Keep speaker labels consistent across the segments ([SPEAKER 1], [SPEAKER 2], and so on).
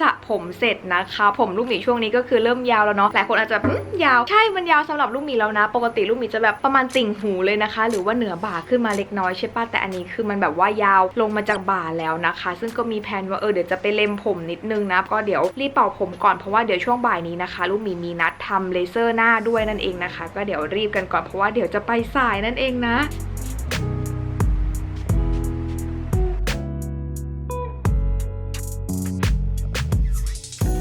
[SPEAKER 1] สระผมเสร็จนะคะ ผมลูกหมีช่วงนี้ก็คือเริ่มยาวแล้วเนาะหลายคนอาจจะยาวใช่มันยาวสำหรับลูกหมีแล้วนะ ปกติลูกหมีจะแบบประมาณติ่งหูเลยนะคะ หรือว่าเหนือบ่าขึ้นมาเล็กน้อยใช่ปะแต่อันนี้คือมันแบบว่ายาวลงมาจากบ่าแล้วนะคะ ซึ่งก็มีแผนว่าเออเดี๋ยวจะไปเล็มผมนิดนึงนะก็เดี๋ยวรีบเป่าผมก่อนเพราะว่าเดี๋ยวช่วงบ่ายนี้นะคะ ลูกหมีมีนัดทำเลเซอร์หน้าด้วยนั่นเองนะคะ ก็เดี๋ยวรีบกันก่อนเพราะว่าเดี๋ยวจะไปสายนั่นเองนะ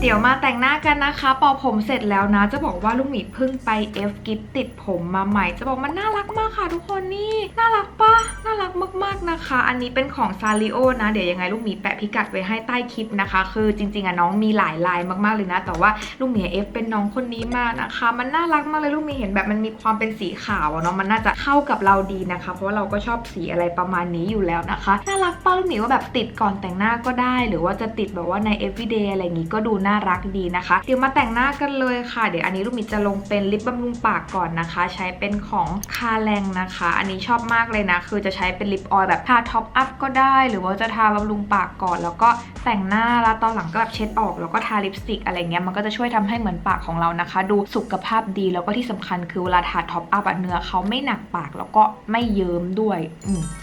[SPEAKER 1] เดี๋ยวมาแต่งหน้ากันนะคะปอผมเสร็จแล้วนะ จะบอกว่าลูกหมีเพิ่งไปเอฟกิฟติดผมมาใหม่ จะบอกมันน่ารักมากค่ะทุกคนนี่น่ารักปะน่ารักมากๆนะคะ อันนี้เป็นของซาริโอนะ เดี๋ยวยังไงลูกหมีแปะพิกัดไว้ให้ใต้คลิปนะคะ คือจริงๆอะน้องมีหลายลายมากๆเลยนะ แต่ว่าลูกหมีเอฟเป็นน้องคนนี้มากนะคะ มันน่ารักมากเลยลูกหมีเห็นแบบมันมีความเป็นสีขาวอะเนาะมันน่าจะเข้ากับเราดีนะคะ เพราะว่าเราก็ชอบสีอะไรประมาณนี้อยู่แล้วนะคะน่ารักป้าลูกหมีว่าแบบติดก่อนแต่งหน้าก็ได้ หรือว่าจะติดแบบว่าใน everyday อะไรอย่างงี้ก็ดูน่ารักดีนะคะ เดี๋ยวมาแต่งหน้ากันเลยค่ะ เดี๋ยวอันนี้ลูกหมีจะลงเป็นลิปบำรุงปากก่อนนะคะ ใช้เป็นของคาแรงนะคะ อันนี้ชอบมากเลยนะ คือจะใช้เป็นลิปออยล์แบบทาท็อปอัพก็ได้ หรือว่าจะทาบำรุงปากก่อน แล้วก็แต่งหน้าแล้วตอนหลังก็แบบเช็ดออก แล้วก็ทาลิปสติกอะไรเงี้ยมันก็จะช่วยทำให้เหมือนปากของเรานะคะ ดูสุขภาพดีแล้วก็ที่สำคัญคือเวลาทาท็อปอัพอะเนื้อเขาไม่หนักปากแล้วก็ไม่เยิ้มด้วย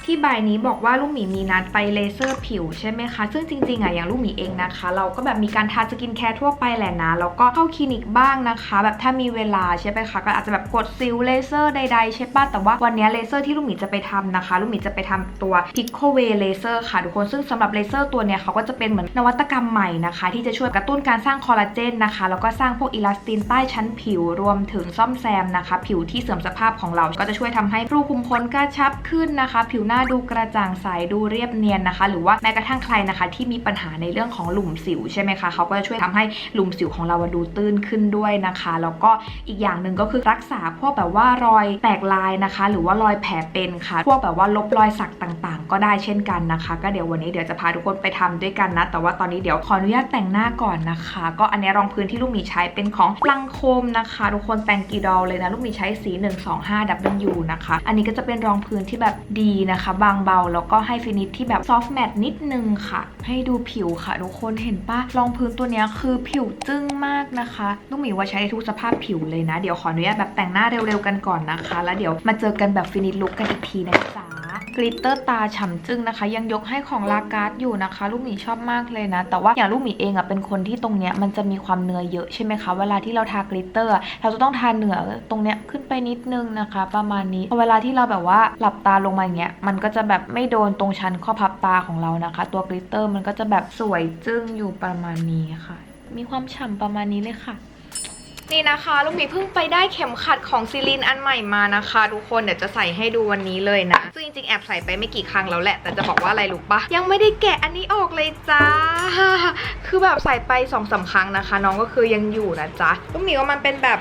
[SPEAKER 1] ที่บ่ายนี้บอกว่าลูกหมีมีนัดไปเลเซอร์ผิวใช่ไหมคะ ซึ่งจริงๆอะอย่างลูกหมีเองนะคะ เราก็แบบมีการทาสกินแแคร์ทั่วไปแหละนะ แล้วก็เข้าคลินิกบ้างนะคะ แบบถ้ามีเวลาใช่ไหมคะ ก็อาจจะแบบกดซิลเลเซอร์ใดๆใช่ปะแต่ว่าวันนี้เลเซอร์ที่ลูกหมีจะไปทำนะคะ ลูกหมีจะไปทำตัว Pico Way Laser ค่ะทุกคนซึ่งสำหรับเลเซอร์ตัวเนี้ยเขาก็จะเป็นเหมือนนวัตกรรมใหม่นะคะ ที่จะช่วยกระตุ้นการสร้างคอลลาเจนนะคะ แล้วก็สร้างพวกอิลาสตินใต้ชั้นผิวรวมถึงซ่อมแซมนะคะ ผิวที่เสื่อมสภาพของเราก็จะช่วยทำให้รูขุมขนกระชับขึ้นนะคะ ผิวหน้าดูกระจ่างใสดูเรียบเนียนนะคะ หรือว่าแม้กระทั่งใครนะคะ ที่มีปัญหาในเรื่องของหลุมสิวใช่ไหมคะเขาก็จะช่วยทำให้หลุมสิวของเราดูตื้นขึ้นด้วยนะคะ แล้วก็อีกอย่างหนึ่งก็คือรักษาพวกแบบว่ารอยแตกลายนะคะ หรือว่ารอยแผลเป็นค่ะ พวกแบบว่าลบรอยสักต่างๆ ก็ได้เช่นกันนะคะ ก็เดี๋ยววันนี้เดี๋ยวจะพาทุกคนไปทำด้วยกันนะ แต่ว่าตอนนี้เดี๋ยวขออนุญาตแต่งหน้าก่อนนะคะ ก็อันนี้รองพื้นที่ลูกหมีใช้เป็นของลังโคมนะคะ ทุกคนแต่งกีดอลเลยนะลูกหมีใช้สี 125 W นะคะ อันนี้ก็จะเป็นรองพื้นที่แบบดีนะคะ บางเบาแล้วก็ให้ฟินิชที่แบบซอฟต์แมตต์นิดนึงค่ะ ให้ดูผิวค่ะทุกคนเห็นปะรองพื้นตัวเนี้ยคือผิวจึ้งมากนะคะลูกหมีว่าใช้ได้ทุกสภาพผิวเลยนะ เดี๋ยวขออนุญาตแบบแต่งหน้าเร็วๆกันก่อนนะคะ แล้วเดี๋ยวมาเจอกันแบบฟินิชลุคกันอีกทีนะจ๊ะ ลิตเตอร์ตาฉ่ำจึ้งนะคะ ยังยกให้ของลาการ์ดอยู่นะคะ ลูกหมีชอบมากเลยนะ แต่ว่าอย่างลูกหมีเองอะเป็นคนที่ตรงเนี้ยมันจะมีความเนื้อเยอะใช่ไหมคะเวลาที่เราทากลิตเตอร์เราจะต้องทาเหนือตรงเนี้ยขึ้นไปนิดนึงนะคะ ประมาณนี้พอเวลาที่เราแบบว่าหลับตาลงมาอย่างเงี้ยมันก็จะแบบไม่โดนตรงชั้นข้อพับตาของเรานะคะ ตัวกลิตเตอร์มันก็จะแบบสวยจึ้งอยู่ประมาณนี้ค่ะ มีความฉ่ำประมาณนี้เลยค่ะ นี่นะคะลูกหมีเพิ่งไปได้เข็มขัดของซิลินอันใหม่มานะคะ ทุกคนเดี๋ยวจะใส่ให้ดูวันนี้เลยนะ ซึ่งจริงๆแอบใส่ไปไม่กี่ครั้งแล้วแหละ แต่จะบอกว่าอะไรรู้ปะยังไม่ได้แกะอันนี้ออกเลยจ้า คือแบบใส่ไปสองสามครั้งนะคะ น้องก็คือยังอยู่นะจ๊ะลูกหมีว่ามันเป็นแบบ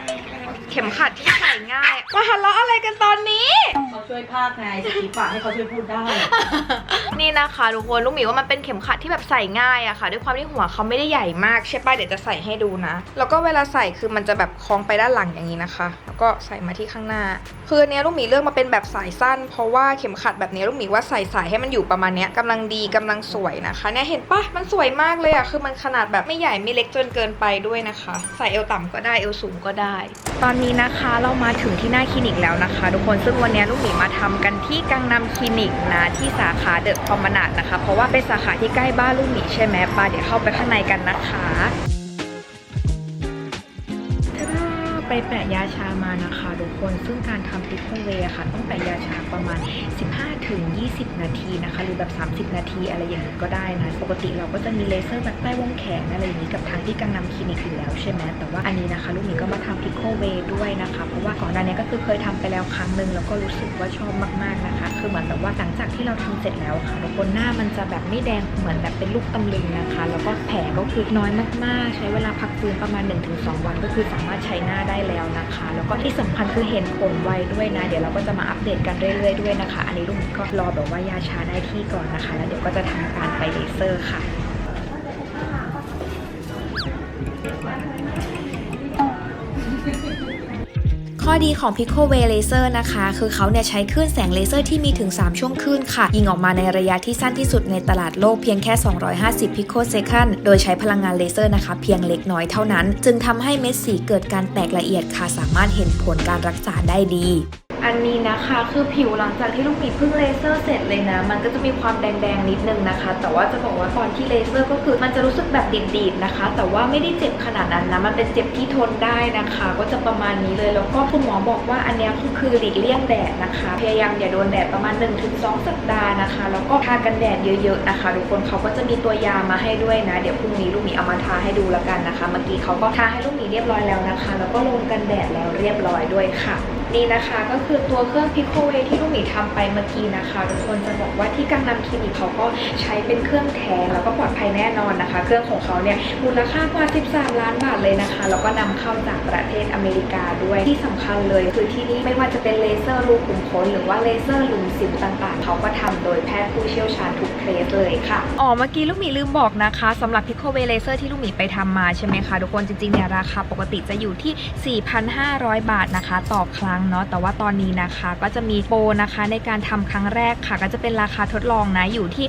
[SPEAKER 1] เข็มขัดที่ใส่ง่ายมาทะเลาะอะไรกันตอนนี้
[SPEAKER 2] เขาช่วยภาคไงสกีปากให้เขาช่วยพูดได้
[SPEAKER 1] นี่นะคะทุกคนลูกหมีว่ามันเป็นเข็มขัดที่แบบใส่ง่ายอะค่ะ ด้วยความที่หัวเขาไม่ได้ใหญ่มากใช่ป่ะเดี๋ยวจะใส่ให้ดูนะ แล้วก็เวลาใส่คือมันจะแบบคล้องไปด้านหลังอย่างนี้นะคะ แล้วก็ใส่มาที่ข้างหน้า คืออันเนี้ยลูกหมีเลือกมาเป็นแบบสายสั้น เพราะว่าเข็มขัดแบบนี้ลูกหมีว่าใส่สายให้มันอยู่ประมาณเนี้ยกำลังดีกำลังสวยนะคะเนี่ยเห็นปะมันสวยมากเลยอะคือมันขนาดแบบไม่ใหญ่ไม่เล็กจนเกินไปด้วยนะคะ ใส่เอวต่ำก็ได้เอวสูงก็ได้ ตอนนี้นะคะเรามาถึงที่หน้าคลินิกแล้วนะคะ ทุกคนซึ่งวันนี้ลูกหมีมาทำกันที่กังนำคลินิกนะที่สาขาเดอะคอมมนาดนะคะ เพราะว่าเป็นสาขาที่ใกล้บ้านลูกหมีใช่ไหมปาเดี๋ยวเข้าไปข้างในกันนะคะ ไปแปะยาชามานะคะทุกคนซึ่งการทำพิคเวค่ะ ต้องแปะยาชาประมาณ 15ถึง20 นาทีนะคะ หรือแบบ 30 นาทีอะไรอย่างนี้ก็ได้นะปกติเราก็จะมีเลเซอร์แบบใต้วงแขนอะไรอย่างนี้กับทางที่กังนำคลินิกอยู่แล้วใช่ไหมแต่ว่าอันนี้นะคะ ลูกหมีก็มาทำพิคเวด้วยนะคะ เพราะว่าก่อนหน้านี้ก็คือเคยทำไปแล้วครั้งหนึ่งแล้วก็รู้สึกว่าชอบมากๆนะคะ คือเหมือนแบบว่าหลังจากที่เราทำเสร็จแล้วค่ะทุกคนหน้ามันจะแบบไม่แดงเหมือนแบบเป็นลูกตำลึงนะคะ แล้วก็แผลก็คือน้อยมากๆ ใช้เวลาพักฟื้นประมาณ 1-2 วันก็คือสามารถใช้หน้าได้แล้วนะคะ แล้วก็ที่สำคัญคือเห็นผลไวด้วยนะ เดี๋ยวเราก็จะมาอัปเดตกันเรื่อยๆด้วยนะคะ อันนี้ลูกก็รอแบบว่ายาชาได้ที่ก่อนนะคะ แล้วเดี๋ยวก็จะทำการไปเลเซอร์ค่ะ ข้
[SPEAKER 3] อดีของ Pico Way Laser นะคะ คือเขาเนี่ยใช้คลื่นแสงเลเซอร์ที่มีถึง 3 ช่วงคลื่นค่ะ ยิงออกมาในระยะที่สั้นที่สุดในตลาดโลกเพียงแค่ 250 picosecond โดยใช้พลังงานเลเซอร์นะคะ เพียงเล็กน้อยเท่านั้น จึงทำให้เม็ดสีเกิดการแตกละเอียดค่ะ สามารถเห็นผลการรักษาได้ดี
[SPEAKER 1] อันนี้นะคะคือผิวหลังจากที่ลูกหมีเพิ่งเลเซอร์เสร็จเลยนะ มันก็จะมีความแดงๆนิดนึงนะคะ แต่ว่าจะบอกว่าตอนที่เลเซอร์ก็คือมันจะรู้สึกแบบดีดๆนะคะ แต่ว่าไม่ได้เจ็บขนาดนั้นนะ มันเป็นเจ็บที่ทนได้นะคะ ก็จะประมาณนี้เลย แล้วก็คุณหมอบอกว่าอันนี้คือคือหลีกเลี่ยงแดดนะคะ พยายามอย่าโดนแดดประมาณ 1-2 สัปดาห์นะคะ แล้วก็ทากันแดดเยอะๆนะคะทุกคนเขาก็จะมีตัวยามาให้ด้วยนะ เดี๋ยวพรุ่งนี้ลูกหมีเอามาทาให้ดูแล้วกันนะคะ เมื่อกี้เขาก็ทาให้ลูกหมีเรียบร้อยแล้วนะคะ แล้วก็ลงกันแดดแล้วเรียบร้อยด้วยค่ะ นี่นะคะ ก็คือตัวเครื่อง Pico Way ที่ลูกหมีทำไปเมื่อกี้นะคะทุกคนจะบอกว่าที่กังนำคลินิกเขาก็ใช้เป็นเครื่องแท้แล้วก็ปลอดภัยแน่นอนนะคะ เครื่องของเขาเนี่ยมูลค่ากว่า 13 ล้านบาทเลยนะคะ แล้วก็นำเข้าจากประเทศอเมริกาด้วยที่สำคัญเลย คือที่นี่ไม่ว่าจะเป็นเลเซอร์รูขุมขนหรือว่าเลเซอร์หลุมสิวต่างๆ เขาก็ทำโดยแพทย์ผู้เชี่ยวชาญทุกเคสเลยค่ะอ๋อเมื่อกี้ลูกหมีลืมบอกนะคะสำหรับ Pico Way Laser ที่ลูกหมีไปทำมาใช่ไหมคะทุกคนจริงๆเนี่ยราคาปกติจะอยู่ที่ 4,500 บาทนะคะ ต่อครั้งเนาะแต่ว่าตอนนี้นะคะก็จะมีโปรนะคะในการทำครั้งแรกค่ะ ก็จะเป็นราคาทดลองนะอยู่ที่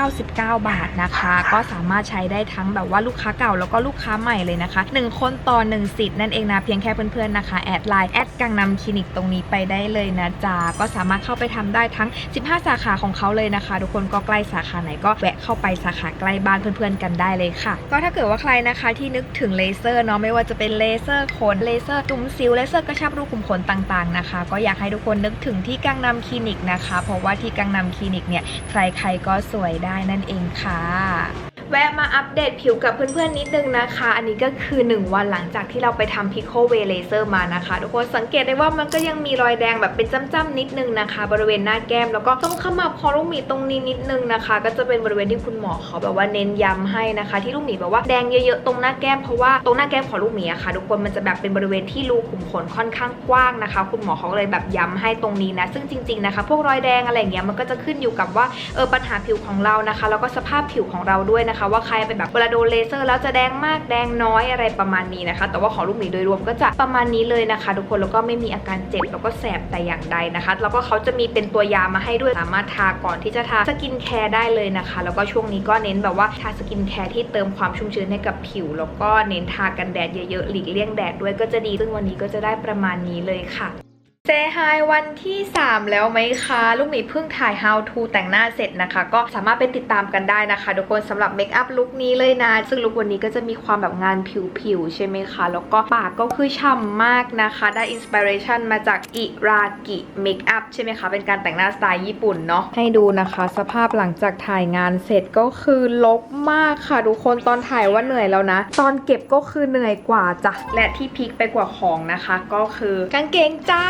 [SPEAKER 1] 999 บาทนะคะ ก็สามารถใช้ได้ทั้งแบบว่าลูกค้าเก่าแล้วก็ลูกค้าใหม่เลยนะคะ 1 คนต่อ 1 สิทธิ์นั่นเองนะเพียงแค่เพื่อนๆนะคะแอดไลน์แอดกังนำคลินิกตรงนี้ไปได้เลยนะจ๊ะก็สามารถเข้าไปทำได้ทั้ง 15 สาขาของเขาเลยนะคะ ทุกคนก็ใกล้สาขาไหนก็แวะเข้าไปสาขาใกล้บ้านเพื่อนๆกันได้เลยค่ะ ก็ถ้าเกิดว่าใครนะคะที่นึกถึงเลเซอร์เนาะไม่ว่าจะเป็นเลเซอร์ขนเลเซอร์จุ่มซิวเลเซอร์กระชับรูขุมขนต่างๆนะคะ ก็อยากให้ทุกคนนึกถึงที่กังนำคลินิกนะคะ เพราะว่าที่กังนำคลินิกเนี่ยใครๆก็สวยได้นั่นเองค่ะ แวะมาอัปเดตผิวกับเพื่อนๆนิดนึงนะคะ อันนี้ก็คือ 1 วันหลังจากที่เราไปทำ Pico Way Laser มานะคะ ทุกคนสังเกตได้ว่ามันก็ยังมีรอยแดงแบบเป็นจ้ำๆนิดนึงนะคะ บริเวณหน้าแก้มแล้วก็ต้องขมับคอลูกหมีตรงนี้นิดนึงนะคะ ก็จะเป็นบริเวณที่คุณหมอเขาแบบว่าเน้นย้ำให้นะคะ ที่ลูกหมีแบบว่าแดงเยอะๆตรงหน้าแก้มเพราะว่าตรงหน้าแก้มของลูกหมีอะค่ะ ทุกคนมันจะแบบเป็นบริเวณที่รูขุมขนค่อนข้างกว้างนะคะ คุณหมอเขาเลยแบบย้ำให้ตรงนี้นะ ซึ่งจริงๆนะคะพวกรอยแดงอะไรเงี้ยมันก็จะขึ้นอยู่กับว่าเออปัญหาผิวของเรานะคะ แล้วก็สภาพผิวของเราด้วยนะคะว่าใครเป็นแบบเวลาโดนเลเซอร์แล้วจะแดงมากแดงน้อยอะไรประมาณนี้นะคะ แต่ว่าของลูกหมีโดยรวมก็จะประมาณนี้เลยนะคะ ทุกคนแล้วก็ไม่มีอาการเจ็บแล้วก็แสบแต่อย่างใดนะคะ แล้วก็เขาจะมีเป็นตัวยามาให้ด้วยสามารถทาก่อนที่จะทาสกินแคร์ได้เลยนะคะ แล้วก็ช่วงนี้ก็เน้นแบบว่าทาสกินแคร์ที่เติมความชุ่มชื้นให้กับผิว แล้วก็เน้นทากันแดดเยอะๆหลีกเลี่ยงแดดด้วยก็จะดีซึ่งวันนี้ก็จะได้ประมาณนี้เลยค่ะ เซฮายวันที่ 3 แล้วไหมคะ ลูกหมีเพิ่งถ่าย how to แต่งหน้าเสร็จนะคะ ก็สามารถไปติดตามกันได้นะคะ ทุกคนสำหรับเมคอัพลุคนี้เลยนะ ซึ่งลุควันนี้ก็จะมีความแบบงานผิวๆ ใช่ไหมคะ แล้วก็ปากก็คือฉ่ำมากนะคะ ได้อินสปิเรชันมาจากอิรากิเมคอัพใช่ไหมคะ เป็นการแต่งหน้าสไตล์ญี่ปุ่นเนาะให้ดูนะคะ สภาพหลังจากถ่ายงานเสร็จก็คือลกมากค่ะทุกคนตอนถ่ายว่าเหนื่อยแล้วนะ ตอนเก็บก็คือเหนื่อยกว่าจ้ะและที่พีคไปกว่าของนะคะ ก็คือกางเกงจ้า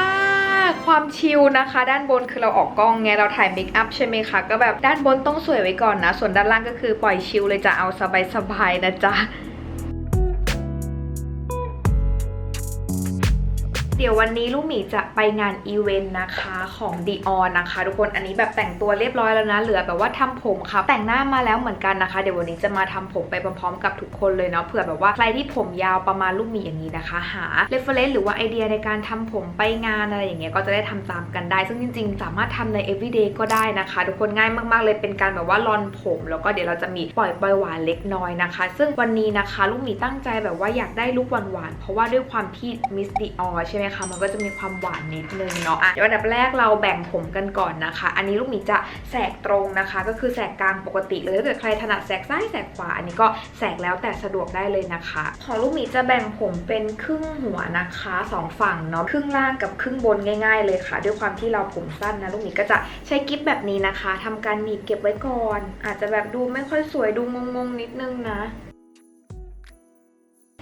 [SPEAKER 1] ความชิลนะคะ ด้านบนคือเราออกกล้องไงเราถ่ายเมคอัพใช่ไหมคะ ก็แบบด้านบนต้องสวยไว้ก่อนนะ ส่วนด้านล่างก็คือปล่อยชิลเลยจะเอาสบายๆนะจ๊ะ เดี๋ยววันนี้ลูกหมีจะไปงานอีเวนต์นะคะของ Dior นะคะ ทุกคนอันนี้แบบแต่งตัวเรียบร้อยแล้วนะ เหลือแบบว่าทำผมค่ะแต่งหน้ามาแล้วเหมือนกันนะคะ เดี๋ยววันนี้จะมาทำผมไปพร้อมๆ กับทุกคนเลยเนาะเผื่อแบบว่าใครที่ผมยาวประมาณลูกหมีอย่างนี้นะคะ หา reference หรือว่าไอเดียในการทำผมไปงานอะไรอย่างเงี้ยก็จะได้ทำตามกันได้ ซึ่งจริง ๆ สามารถทำใน everyday ก็ได้นะคะ ทุกคนง่ายมากๆเลยเป็นการแบบว่าลอนผม แล้วก็เดี๋ยวเราจะมีปล่อยปล่อยหวานเล็กน้อยนะคะ ซึ่งวันนี้นะคะ ลูกหมีตั้งใจแบบว่าอยากได้ลุคหวานๆเพราะว่าด้วยความที่ Miss Dior ใช่ไหมคะ มันก็จะมีความหวานนิดนึงเนาะอะเดี๋ยวอันดับแรกเราแบ่งผมกันก่อนนะคะ อันนี้ลูกหมีจะแสกตรงนะคะ ก็คือแสกกลางปกติเลยถ้าเกิดใครถนัดแสกซ้ายแสกขวา อันนี้ก็แสกแล้วแต่สะดวกได้เลยนะคะของลูกหมีจะแบ่งผมเป็นครึ่งหัวนะคะสองฝั่งเนาะครึ่งล่างกับครึ่งบนง่าย ๆ เลยค่ะ ด้วยความที่เราผมสั้นนะลูกหมีก็จะใช้กิ๊บแบบนี้นะคะทำการหนีบเก็บไว้ก่อน อาจจะแบบดูไม่ค่อยสวยดูงงๆนิดนึงนะ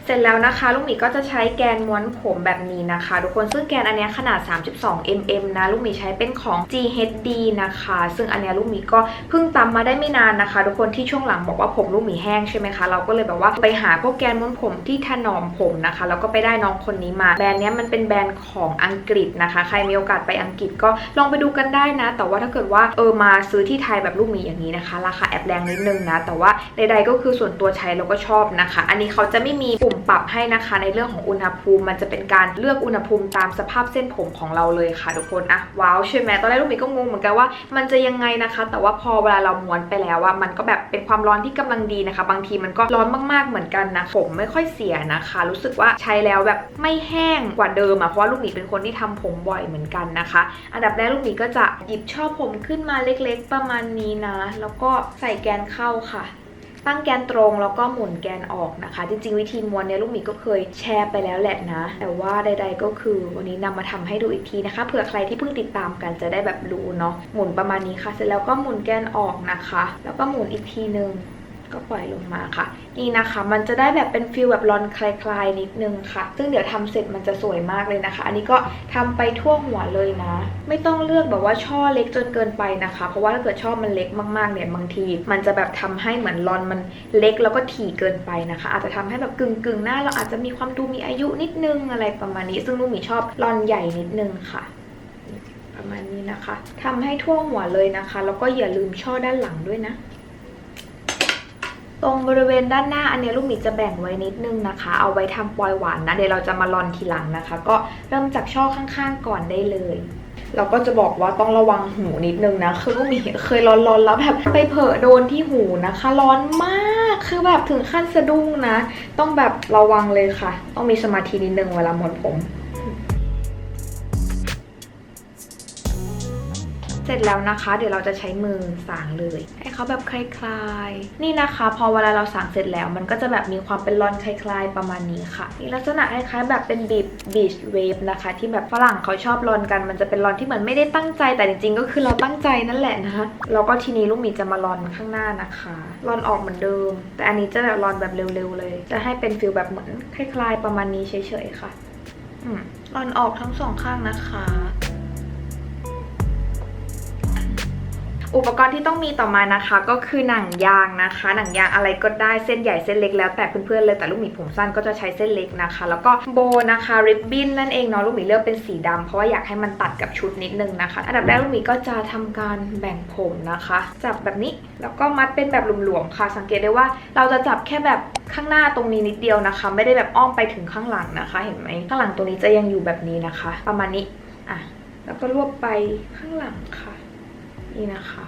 [SPEAKER 1] เสร็จแล้วนะคะลูกหมีก็จะใช้แกนม้วนผมแบบนี้นะคะ ทุกคนซึ่งแกนอันเนี้ยขนาด 32 mm นะลูกหมีใช้เป็นของ GHD นะคะ ซึ่งอันเนี้ยลูกหมีก็เพิ่งตำมาได้ไม่นานนะคะ ทุกคนที่ช่วงหลังบอกว่าผมลูกหมีแห้งใช่ไหมคะเราก็เลยแบบว่าไปหาพวกแกนม้วนผมที่ถนอมผมนะคะ แล้วก็ไปได้น้องคนนี้มาแบรนด์เนี้ยมันเป็นแบรนด์ของอังกฤษนะคะ ใครมีโอกาสไปอังกฤษก็ลองไปดูกันได้นะ แต่ว่าถ้าเกิดว่าเออมาซื้อที่ไทยแบบลูกหมีอย่างนี้นะคะ ราคาแอบแรงนิดนึงนะ แต่ว่าใดๆก็คือส่วนตัวใช้แล้วก็ชอบนะคะ อันนี้เขาจะไม่มีปุ่มปรับให้นะคะ ในเรื่องของอุณหภูมิ มันจะเป็นการเลือกอุณหภูมิตามสภาพเส้นผมของเราเลยค่ะทุกคนอะว้าวใช่ไหมตอนแรกลูกหมีก็งงเหมือนกันว่ามันจะยังไงนะคะ แต่ว่าพอเวลาเราม้วนไปแล้วว่ามันก็แบบเป็นความร้อนที่กำลังดีนะคะ บางทีมันก็ร้อนมากๆเหมือนกันนะผมไม่ค่อยเสียนะคะ รู้สึกว่าใช้แล้วแบบไม่แห้งกว่าเดิมอะเพราะว่าลูกหมีเป็นคนที่ทำผมบ่อยเหมือนกันนะคะ อันดับแรกลูกหมีก็จะหยิบช่อผมขึ้นมาเล็ก ๆ ประมาณนี้นะ แล้วก็ใส่แกนเข้าค่ะ ตั้งแกนตรงแล้วก็หมุนแกนออกนะคะ จริงๆ วิธีม้วนเนี่ยลูกหมีก็เคยแชร์ไปแล้วแหละนะ แต่ว่าใด ๆ ก็คือวันนี้นำมาทำให้ดูอีกทีนะคะ เผื่อใครที่เพิ่งติดตามกันจะได้แบบรู้เนาะหมุนประมาณนี้ค่ะ เสร็จแล้วก็หมุนแกนออกนะคะ แล้วก็หมุนอีกทีนึง ก็ปล่อยลงมาค่ะ นี่นะคะมันจะได้แบบเป็นฟิลแบบรอนคลายๆนิดนึงค่ะ ซึ่งเดี๋ยวทำเสร็จมันจะสวยมากเลยนะคะ อันนี้ก็ทำไปทั่วหัวเลยนะ ไม่ต้องเลือกแบบว่าช่อเล็กจนเกินไปนะคะ เพราะว่าถ้าเกิดช่อมันเล็กมากๆเนี่ยบางที มันจะแบบทำให้เหมือนรอนมันเล็กแล้วก็ถี่เกินไปนะคะ อาจจะทำให้แบบกึ่งๆหน้าเราอาจจะมีความดูมีอายุนิดนึงอะไรประมาณนี้ ซึ่งลูกหมีชอบรอนใหญ่นิดนึงค่ะประมาณนี้นะคะทำให้ทั่วหัวเลยนะคะ แล้วก็อย่าลืมช่อด้านหลังด้วยนะ ตรงบริเวณด้านหน้าอันนี้ลูกหมีจะแบ่งไว้นิดนึงนะคะ เอาไว้ทำปลอยหวานนะ เดี๋ยวเราจะมาลอนทีหลังนะคะ ก็เริ่มจากช่อข้างๆก่อนได้เลยเราก็จะบอกว่าต้องระวังหูนิดนึงนะ คือลูกหมีเคยร้อนๆแล้วแบบไปเผลอโดนที่หูนะคะ ร้อนมาก คือแบบถึงขั้นสะดุ้งนะ ต้องแบบระวังเลยค่ะ ต้องมีสมาธินิดนึงเวลาหมดผม เสร็จแล้วนะคะ เดี๋ยวเราจะใช้มือสางเลย ให้เขาแบบคลายๆ นี่นะคะ พอเวลาเราสางเสร็จแล้ว มันก็จะแบบมีความเป็นรอนคลายๆประมาณนี้ค่ะนี่ลักษณะคล้ายๆแบบเป็นบีบบีชเวฟนะคะ ที่แบบฝรั่งเขาชอบรอนกัน มันจะเป็นรอนที่เหมือนไม่ได้ตั้งใจ แต่จริงๆ ก็คือเราตั้งใจนั่นแหละนะคะแล้วก็ทีนี้ลูกหมีจะมารอนข้างหน้านะคะรอนออกเหมือนเดิม แต่อันนี้จะแบบรอนแบบเร็วๆเลย จะให้เป็นฟิลแบบเหมือนคล้ายๆ ประมาณนี้เฉยๆค่ะอืมรอนออกทั้งสองข้างนะคะ อุปกรณ์ที่ต้องมีต่อมานะคะ ก็คือหนังยางนะคะ หนังยางอะไรก็ได้เส้นใหญ่เส้นเล็กแล้วแต่เพื่อนๆเลยแต่ลูกหมีผมสั้นก็จะใช้เส้นเล็กนะคะ แล้วก็โบนะคะริบบิ้นนั่นเองเนาะลูกหมีเลือกเป็นสีดำเพราะว่าอยากให้มันตัดกับชุดนิดนึงนะคะ อันดับแรกลูกหมีก็จะทำการแบ่งผมนะคะ จับแบบนี้แล้วก็มัดเป็นแบบหลวมๆค่ะ สังเกตได้ว่าเราจะจับแค่แบบข้างหน้าตรงนี้นิดเดียวนะคะ ไม่ได้แบบอ้อมไปถึงข้างหลังนะคะ เห็นไหมข้างหลังตรงนี้จะยังอยู่แบบนี้นะคะ ประมาณนี้อะแล้วก็รวบไปข้างหลังค่ะ นี่นะคะ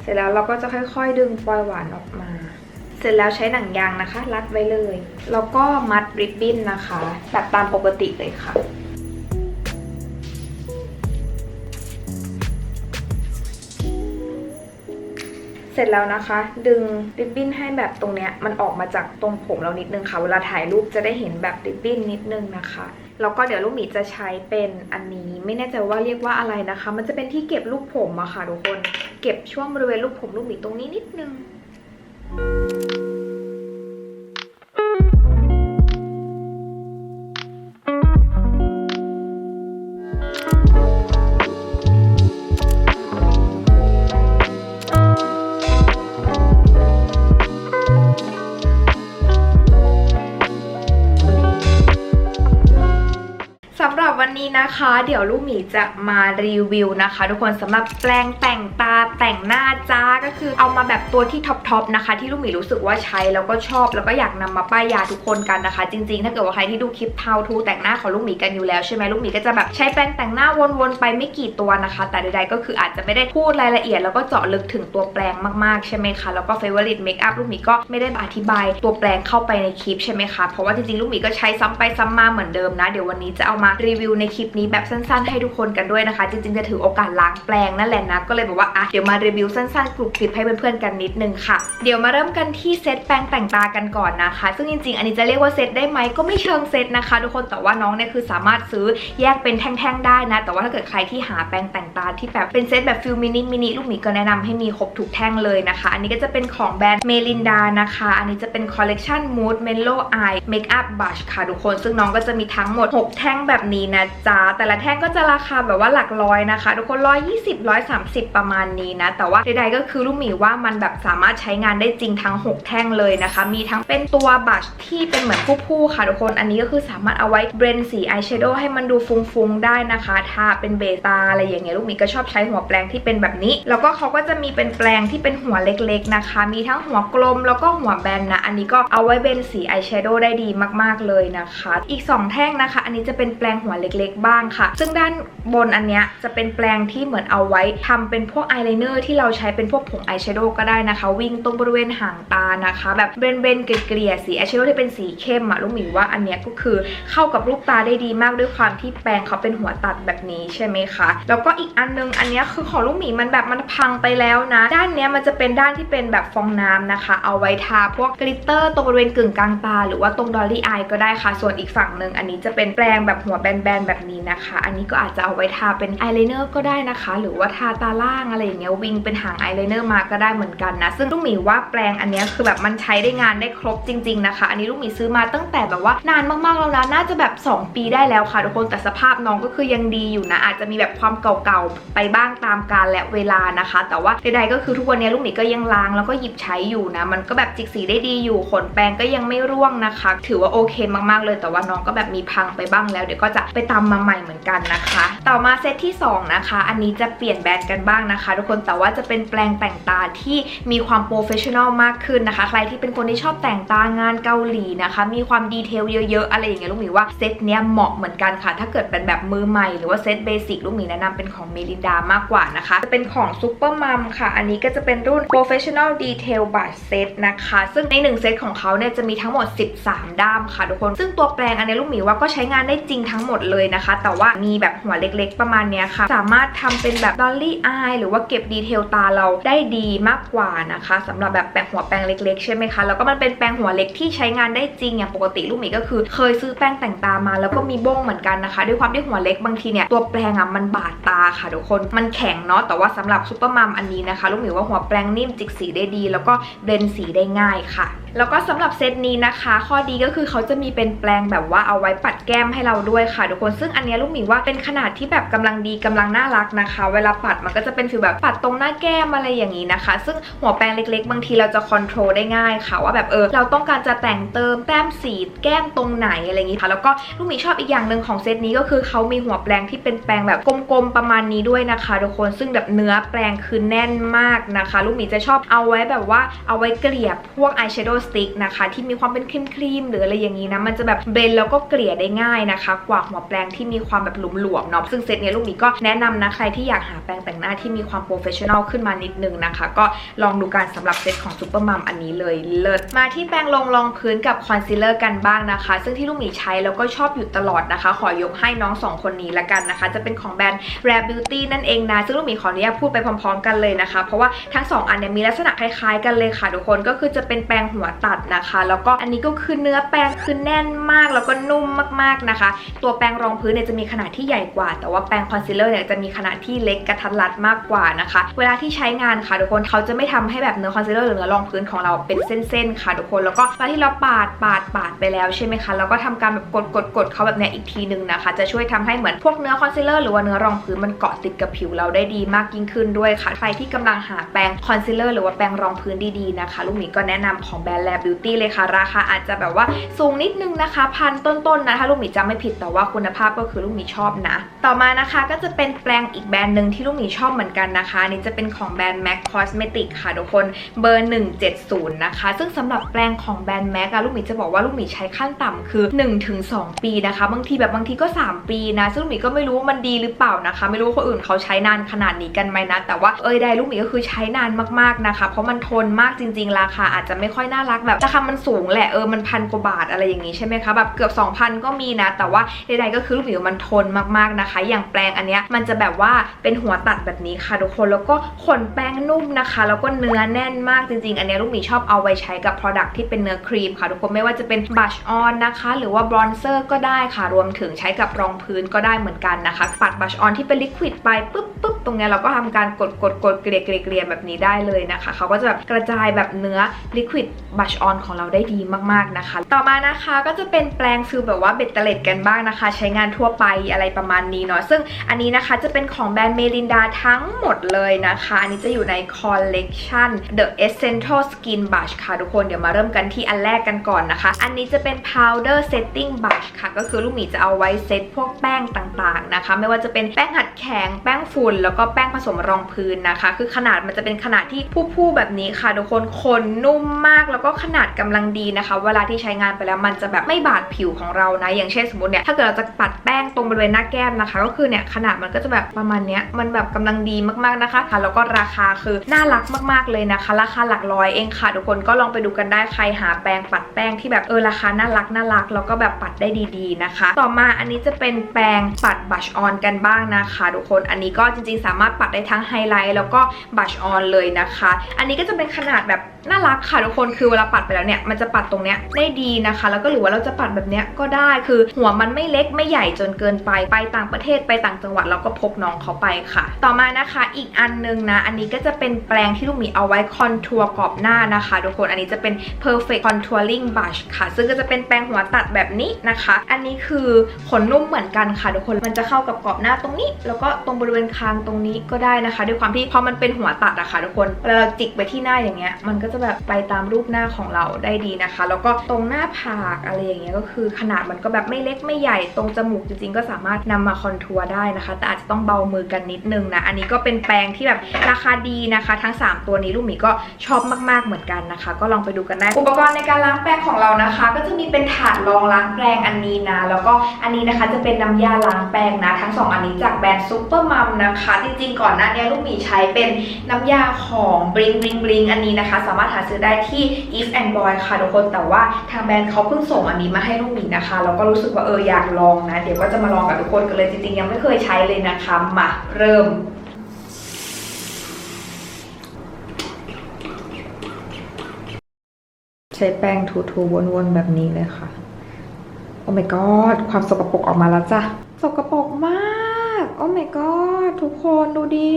[SPEAKER 1] เสร็จแล้วเราก็จะค่อยๆดึงฟอยล์หวานออกมา เสร็จแล้วใช้หนังยางนะคะ รัดไว้เลย แล้วก็มัดริบบิ้นนะคะแบบตามปกติเลยค่ะ สร็จแล้วนะคะ ดึงริบบิ้นให้แบบตรงเนี้ยมันออกมาจากตรงผมเรานิดนึงค่ะ เวลาถ่ายรูปจะได้เห็นแบบริบบิ้นนิดนึงนะคะแล้วก็เดี๋ยวลูกหมีจะใช้เป็นอันนี้ไม่แน่ใจว่าเรียกว่าอะไรนะคะ มันจะเป็นที่เก็บลูกผมอะค่ะทุกคน เก็บช่วงบริเวณลูกผมลูกหมีตรงนี้นิดนึงส เดี๋ยวลูกหมีจะมารีวิวนะคะ ทุกคนสำหรับแปลงแต่งตาแต่งหน้าจ้าก็คือเอามาแบบตัวที่ท็อปๆนะคะ ที่ลูกหมีรู้สึกว่าใช้แล้วก็ชอบ แล้วก็อยากนำมาป้ายยาทุกคนกันนะคะ จริงๆ ถ้าเกิดว่าใครที่ดูคลิป how to แต่งหน้าของลูกหมีกันอยู่แล้วใช่ไหมลูกหมีก็จะแบบใช้แปรงแต่งหน้าวนๆไปไม่กี่ตัวนะคะ แต่ใดๆก็คืออาจจะไม่ได้พูดรายละเอียด แล้วก็เจาะลึกถึงตัวแปรงมากๆใช่ไหมคะแล้วก็ favorite makeup ลูกหมีก็ไม่ได้อธิบายตัวแปรงเข้าไปในคลิปใช่ไหมคะเพราะว่าจริงๆลูกหมีก็ใช้ซ้ำไปซ้ำมาเหมือนเดิมนะ เดี๋ยววันนี้จะเอามารีวิวในคลิปนี้แบบสั้นๆให้ทุกคนกันด้วยนะคะ จริงๆจะถือโอกาสล้างแปรงนั่นแหละนะ ก็เลยบอกว่าอะเดี๋ยวมารีวิวสั้นๆกรุบกริบให้เพื่อนๆกันนิดนึงค่ะ เดี๋ยวมาเริ่มกันที่เซตแปรงแต่งตากันก่อนนะคะ ซึ่งจริงๆ อันนี้จะเรียกว่าเซตได้ไหมก็ไม่เชิงเซตนะคะ ทุกคนแต่ว่าน้องเนี่ยคือสามารถซื้อแยกเป็นแท่งๆ ได้นะ แต่ว่าถ้าเกิดใครที่หาแปรงแต่งตาที่แบบเป็นเซตแบบฟิลมินิมินิลูกหมีก็แนะนำให้มีครบทุกแท่งเลยนะคะ อันนี้ก็จะเป็นของแบรนด์เมลินดานะคะ อันนี้จะเป็นคอลเลกชัน Mood Mellow Eye Makeup Brush ค่ะทุกคน ซึ่งน้องก็จะมีทั้งหมด 6 แท่งแบบนี้นะจ๊ะแต่ละแท่งก็จะราคาแบบว่าหลักร้อยนะคะ ทุกคนร้อยยี่สิบร้อยสามสิบประมาณนี้นะ แต่ว่าใดๆก็คือลูกหมีว่ามันแบบสามารถใช้งานได้จริงทั้ง 6 แท่งเลยนะคะ มีทั้งเป็นตัวบัชที่เป็นเหมือนผู้ๆค่ะทุกคนอันนี้ก็คือสามารถเอาไว้เบรนสีอายแชโดว์ให้มันดูฟุ้งๆได้นะคะทาเป็นเบตาอะไรอย่างเงี้ยลูกหมีก็ชอบใช้หัวแปรงที่เป็นแบบนี้ แล้วก็เขาก็จะมีเป็นแปรงที่เป็นหัวเล็กๆนะคะ มีทั้งหัวกลมแล้วก็หัวแบนนะ อันนี้ก็เอาไว้เบนสีอายแชโดว์ได้ดีมากๆเลยนะคะ อีก 2 แท่งนะคะ อันนี้จะเป็นแปรงหัวเล็กๆบ้างค่ะซึ่งด้านบนอันเนี้ยจะเป็นแปรงที่เหมือนเอาไว้ทำเป็นพวกอายไลเนอร์ที่เราใช้เป็นพวกผงอายแชโดว์ก็ได้นะคะ วิ่งตรงบริเวณหางตานะคะ แบบเบนๆเกลี่ยๆสีอายแชโดว์ที่เป็นสีเข้มอะลูกหมีว่าอันเนี้ยก็คือเข้ากับลูกตาได้ดีมากด้วยความที่แปรงเขาเป็นหัวตัดแบบนี้ใช่ไหมคะแล้วก็อีกอันนึงอันเนี้ยคือของลูกหมีมันแบบมันพังไปแล้วนะ ด้านเนี้ยมันจะเป็นด้านที่เป็นแบบฟองน้ำนะคะ เอาไว้ทาพวกกลิตเตอร์ตรงบริเวณกึ่งกลางตา หรือว่าตรงดอลลี่อายก็ได้ค่ะ ส่วนอีกฝั่งหนึ่งอันนี้จะเป็นแปรงแบบหัวแบนๆแบบนี้นะคะอันนี้ก็อาจจะเอาไว้ทาเป็นอายไลเนอร์ก็ได้นะคะ หรือว่าทาตาล่างอะไรอย่างเงี้ยวิงเป็นหางอายไลเนอร์มาก็ได้เหมือนกันนะ ซึ่งลูกหมีว่าแปรงอันนี้คือแบบมันใช้ได้งานได้ครบจริง ๆนะคะ อันนี้ลูกหมีซื้อมาตั้งแต่แบบว่านานมากๆแล้วนะน่าจะแบบ 2 ปีได้แล้วค่ะทุกคนแต่สภาพน้องก็คือยังดีอยู่นะ อาจจะมีแบบความเก่าๆไปบ้างตามกาลและเวลานะคะ แต่ว่าใดๆก็คือทุกวันนี้ลูกหมีก็ยังล้างแล้วก็หยิบใช้อยู่นะ มันก็แบบจิกสีได้ดีอยู่ขนแปรงก็ยังไม่ร่วงนะคะ ถือว่าโอเคมากๆเลย แต่ว่าน้องก็แบบมีพังไปบ้างแล้วเดี๋ยวก็จะไปตำมาใหม่เหมือนกันนะคะ ต่อมาเซตที่สองนะคะ อันนี้จะเปลี่ยนแบรนด์กันบ้างนะคะ ทุกคนแต่ว่าจะเป็นแปรงแต่งตาที่มีความโปรเฟชชั่นอลมากขึ้นนะคะ ใครที่เป็นคนที่ชอบแต่งตางานเกาหลีนะคะ มีความดีเทลเยอะๆ อะไรอย่างเงี้ยลูกหมีว่าเซตเนี้ยเหมาะเหมือนกันค่ะ ถ้าเกิดเป็นแบบมือใหม่หรือว่าเซตเบสิกลูกหมีแนะนำเป็นของเมลินดามากกว่านะคะ จะเป็นของซูเปอร์มัมค่ะ อันนี้ก็จะเป็นรุ่น professional detail brush set นะคะ ซึ่งในหนึ่งเซตของเขาเนี่ยจะมีทั้งหมด 13 ด้ามค่ะทุกคน ซึ่งตัวแปรงอันนี้ลูกหมีว่าก็ใช้งานได้จริงทั้งหมดเลยนะคะ แต่ว่ามีแบบหัวเล็กๆ ประมาณเนี้ยค่ะ สามารถทำเป็นแบบดอลลี่อายหรือว่าเก็บดีเทลตาเราได้ดีมากกว่านะคะสำหรับแบบแปรงหัวแปรงเล็กๆใช่ไหมคะแล้วก็มันเป็นแปรงหัวเล็กที่ใช้งานได้จริงอย่างปกติลูกหมีก็คือ เคยซื้อแป้งแต่งตามา แล้วก็มีบ้งเหมือนกันนะคะ ด้วยความที่หัวเล็กบางทีเนี่ยตัวแปรงอะมันบาดตาค่ะทุกคนมันแข็งเนาะแต่ว่าสำหรับซูเปอร์มัมอันนี้นะคะลูกหมีว่าหัวแปรงนิ่มจิกสีได้ดี แล้วก็เบลนสีได้ง่ายค่ะ แล้วก็สำหรับเซตนี้นะคะ ข้อดีก็คือเขาจะมีเป็นแปรงแบบว่าเอาไว้ปัดแก้มให้เราด้วยค่ะทุกคนซึ่งอันนี้ลูกหมีว่าเป็นขนาดที่แบบกำลังดีกำลังน่ารักนะคะ เวลาปัดมันก็จะเป็นฟีลแบบปัดตรงหน้าแก้มอะไรอย่างนี้นะคะ ซึ่งหัวแปรงเล็ก ๆ บางทีเราจะคอนโทรลได้ง่ายค่ะว่าแบบเออเราต้องการจะแต่งเติมแต้มสีแก้มตรงไหนอะไรอย่างนี้ค่ะแล้วก็ลูกหมีชอบอีกอย่างหนึ่งของเซตนี้ก็คือเขามีหัวแปรงที่เป็นแปรงแบบกลมๆประมาณนี้ด้วยนะคะทุกคนซึ่งแบบเนื้อแปรงคือแน่นมากนะคะ ลูกหมีจะชอบเอาไว้แบบว่าเอาไว้เกลี่ยพวกอายแชโดว์ติกนะคะ ที่มีความเป็นครีมๆหรืออะไรอย่างนี้นะมันจะแบบเบลนแล้วก็เกลี่ยได้ง่ายนะคะ กว่าหัวแปรงที่มีความแบบหลวมๆเนาะซึ่งเซตเนี้ยลูกหมีก็แนะนำนะใครที่อยากหาแปรงแต่งหน้าที่มีความโปรเฟชชั่นอลขึ้นมานิดนึงนะคะ ก็ลองดูกันสำหรับเซตของซูเปอร์มัมอันนี้เลยเลิศมาที่แปรงลงรองพื้นกับคอนซีลเลอร์กันบ้างนะคะ ซึ่งที่ลูกหมีใช้แล้วก็ชอบอยู่ตลอดนะคะ ขอยกให้น้องสองคนนี้ละกันนะคะ จะเป็นของแบรนด์ Rare Beauty นั่นเองนะ ซึ่งลูกหมีขออนุญาตพูดไปพร้อม ๆ กันเลยนะคะ เพราะว่าทั้งสองอันเนี่ยมีลักษณะคล้ายๆ กันเลยค่ะทุกคนก็คือจะเป็นแปรงหัวตัดนะคะ แล้วก็อันนี้ก็คือเนื้อแปรงคือแน่นมากแล้วก็นุ่มมากๆนะคะ ตัวแปรงรองพื้นเนี่ยจะมีขนาดที่ใหญ่กว่า แต่ว่าแปรงคอนซีลเลอร์เนี่ยจะมีขนาดที่เล็กกระทัดรัดมากกว่านะคะ เวลาที่ใช้งานค่ะทุกคนเขาจะไม่ทำให้แบบเนื้อคอนซีลเลอร์หรือเนื้อรองพื้นของเราเป็นเส้นๆค่ะทุกคนแล้วก็เวลาที่เราปาดปาดปาดไปแล้วใช่ไหมคะเราก็ทำการแบบกดกดกดเขาแบบเนี้ยอีกทีหนึ่งนะคะ จะช่วยทำให้เหมือนพวกเนื้อคอนซีลเลอร์หรือว่าเนื้อรองพื้นมันเกาะติดกับผิวเราได้ดีมากยิ่งขึ้นด้วยค่ะใครที่กำลังหาแปรงคอนซีลเลอร์หรือว่าแปรงรองพื้นดีๆนะคะลูกหมีก็แนะนำของแบรนด์ Lab Beauty เลยค่ะ ราคาอาจจะแบบว่าสูงนิดนึงนะคะ พันต้นๆนะถ้าลูกหมีจำไม่ผิดแต่ว่าคุณภาพก็คือลูกหมีชอบนะ ต่อมานะคะก็จะเป็นแปรงอีกแบรนด์หนึ่งที่ลูกหมีชอบเหมือนกันนะคะนี่จะเป็นของแบรนด์ MAC Cosmetic ค่ะทุกคนเบอร์ 170 นะคะ ซึ่งสำหรับแปรงของแบรนด์ MAC อะลูกหมีจะบอกว่าลูกหมีใช้ขั้นต่ำคือ 1-2 ปีนะคะ บางทีแบบบางทีก็ 3 ปีนะ ซึ่งลูกหมีก็ไม่รู้ว่ามันดีหรือเปล่านะคะ ไม่รู้คนอื่นเขาใช้นานขนาดนี้กันไหมนะ แต่ว่าเอ้ยได้ลูกหมีก็คือใช้นานมากๆนะคะ เพราะมันทนมากจริง ๆ ราคาอาจจะไม่ค่อยน่ารักแบบราคามันสูงแหละเออมันพันกว่าบาทอะไรอย่างนี้ใช่ไหมคะแบบเกือบ 2,000 ก็มีนะ แต่ว่าใดๆก็คือลูกหมีมันทนมากๆนะคะ อย่างแปรงอันเนี้ยมันจะแบบว่าเป็นหัวตัดแบบนี้ค่ะทุกคนแล้วก็ขนแป้งนุ่มนะคะ แล้วก็เนื้อแน่นมากจริงๆ อันเนี้ยลูกหมีชอบเอาไว้ใช้กับ Product ที่เป็นเนื้อครีมค่ะทุกคนไม่ว่าจะเป็นบัชออนนะคะ หรือว่าบรอนเซอร์ก็ได้ค่ะ รวมถึงใช้กับรองพื้นก็ได้เหมือนกันนะคะ ปัดบัชออนที่เป็นลิควิดไปปุ๊บปุ๊บตรงเนี้ยเราก็ทำการกดกดกดเกลี่ยเกลี่ยเกลี่ยแบบนี้ได้เลยนะคะเขาก็จะแบบกระจายแบบเนื้อลิควิดบัชออนของเราได้ดีมากๆนะคะ ต่อมานะคะก็จะเป็นแปลงฟิลแบบว่าเบ็ดเตล็ดกันบ้างนะคะ ใช้งานทั่วไปอะไรประมาณนี้เนาะซึ่งอันนี้นะคะจะเป็นของแบรนด์เมลินดาทั้งหมดเลยนะคะ อันนี้จะอยู่ใน Collection The Essential Skin Brush ค่ะทุกคนเดี๋ยวมาเริ่มกันที่อันแรกกันก่อนนะคะ อันนี้จะเป็น Powder Setting Brush ค่ะ ก็คือลูกหมีจะเอาไว้เซตพวกแป้งต่างๆนะคะ ไม่ว่าจะเป็นแป้งหัดแข็งแป้งฝุ่นแล้วก็แป้งผสมรองพื้นนะคะ คือขนาดมันจะเป็นขนาดที่ผู้ๆแบบนี้ค่ะทุกคนขนนุ่มมากแล้วก็ก็ขนาดกำลังดีนะคะ เวลาที่ใช้งานไปแล้วมันจะแบบไม่บาดผิวของเรานะ อย่างเช่นสมมติเนี่ยถ้าเกิดเราจะปัดแป้งตรงบริเวณหน้าแก้มนะคะ ก็คือเนี่ยขนาดมันก็จะแบบประมาณเนี้ยมันแบบกำลังดีมากๆนะคะค่ะแล้วก็ราคาคือน่ารักมากๆเลยนะคะ ราคาหลักร้อยเองค่ะทุกคนก็ลองไปดูกันได้ใครหาแปรงปัดแป้งที่แบบเออราคาน่ารักน่ารักแล้วก็แบบปัดได้ดีๆนะคะ ต่อมาอันนี้จะเป็นแปรงปัดบัชออนกันบ้างนะคะทุกคนอันนี้ก็จริงๆ สามารถปัดได้ทั้งไฮไลท์แล้วก็บัชออนเลยนะคะ อันนี้ก็จะเป็นขนาดแบบน่ารักค่ะทุกคนคือเวลาปัดไปแล้วเนี่ยมันจะปัดตรงเนี้ยได้ดีนะคะ แล้วก็หรือว่าเราจะปัดแบบเนี้ยก็ได้คือหัวมันไม่เล็กไม่ใหญ่จนเกินไปไปต่างประเทศไปต่างจังหวัดเราก็พกน้องเขาไปค่ะ ต่อมานะคะอีกอันนึงนะ อันนี้ก็จะเป็นแปรงที่ลูกหมีเอาไว้คอนทัวร์กรอบหน้านะคะทุกคนอันนี้จะเป็น perfect contouring brush ค่ะ ซึ่งก็จะเป็นแปรงหัวตัดแบบนี้นะคะ อันนี้คือขนนุ่มเหมือนกันค่ะทุกคนมันจะเข้ากับกรอบหน้าตรงนี้ แล้วก็ตรงบริเวณคางตรงนี้ก็ได้นะคะ ด้วยความที่พอมันเป็นหัวตัดอะค่ะทุกคนเวลาเราจิกไปที่หน้าอย่างเงี้ยมันก็จะแบบไปตามรูปหน้าของเราได้ดีนะคะ แล้วก็ตรงหน้าผากอะไรอย่างเงี้ยก็คือขนาดมันก็แบบไม่เล็กไม่ใหญ่ ตรงจมูกจริงๆ ก็สามารถนำมาคอนทัวร์ได้นะคะ แต่อาจจะต้องเบามือกันนิดนึงนะ อันนี้ก็เป็นแปรงที่แบบราคาดีนะคะ ทั้ง 3 ตัวนี้ลูกหมีก็ชอบมากๆเหมือนกันนะคะ ก็ลองไปดูกันได้ อุปกรณ์ในการล้างแปรงของเรานะคะ ก็จะมีเป็นถาดรองล้างแปรงอันนี้นะ แล้วก็อันนี้นะคะจะเป็นน้ำยาล้างแปรงนะ ทั้งสองอันนี้จากแบรนด์ซูเปอร์มัมนะคะ จริงๆ ก่อนหน้านี้ลูกหมีใช้เป็นน้ำยาของบลิงบลิงบลิงอันนี้นะคะ สามารถหาซื้อได้ที่ If and Boy ค่ะทุกคนแต่ว่าทางแบรนด์เขาเพิ่งส่งอันนี้มาให้ลูกหมีนะคะแล้วก็รู้สึกว่าเอออยากลองนะ เดี๋ยวก็จะมาลองกับทุกคนกันเลยจริงๆยังไม่เคยใช้เลยนะคะมาเริ่มใช้แป้งถูๆวนๆแบบนี้เลยค่ะโอ้ my god ความสกปรกออกมาแล้วจ้ะสกปรกมาก โอ้ my god ทุกคนดูดิ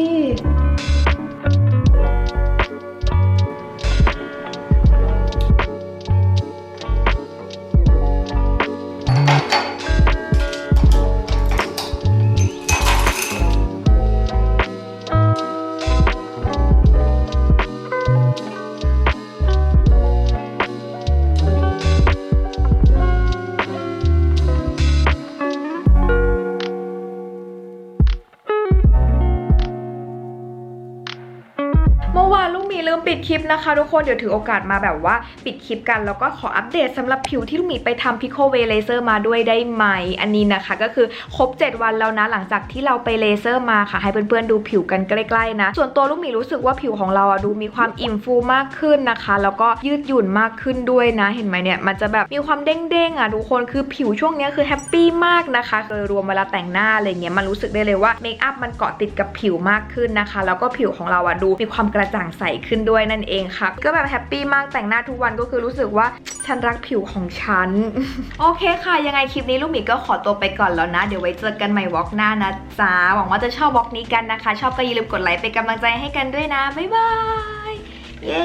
[SPEAKER 1] ลืมปิดคลิปนะคะทุกคนเดี๋ยวถือโอกาสมาแบบว่าปิดคลิปกัน แล้วก็ขออัปเดตสำหรับผิวที่ลูกหมีไปทำพิโคเวเลเซอร์มาด้วยได้ไหม อันนี้นะคะก็คือครบ 7 วันแล้วนะหลังจากที่เราไปเลเซอร์มาค่ะ ให้เพื่อนๆดูผิวกันใกล้ๆนะ ส่วนตัวลูกหมีรู้สึกว่าผิวของเราอะดูมีความอิ่มฟูมากขึ้นนะคะ แล้วก็ยืดหยุ่นมากขึ้นด้วยนะเห็นไหมเนี่ยมันจะแบบมีความเด้งๆอะทุกคนคือผิวช่วงนี้คือแฮปปี้มากนะคะโดยรวมเวลาแต่งหน้าอะไรเงี้ยมันรู้สึกได้เลยว่าเมคอัพมันเกาะติดกับผิวมากขึ้นนะคะ แล้วก็ผิวของเราอะดูมีความกระจ่างใสขึ้นด้วยนั่นเองค่ะ ก็แบบแฮปปี้มากแต่งหน้าทุกวันก็คือรู้สึกว่าฉันรักผิวของฉัน โอเคค่ะ ยังไงคลิปนี้ลูกหมีก็ขอตัวไปก่อนแล้วนะ เดี๋ยวไว้เจอกันใหม่วอล์กหน้านะจ๊ะ หวังว่าจะชอบวอล์กนี้กันนะคะ ชอบก็อย่าลืมกดไลค์เป็นกำลังใจให้กันด้วยนะ บ๊ายบาย เย้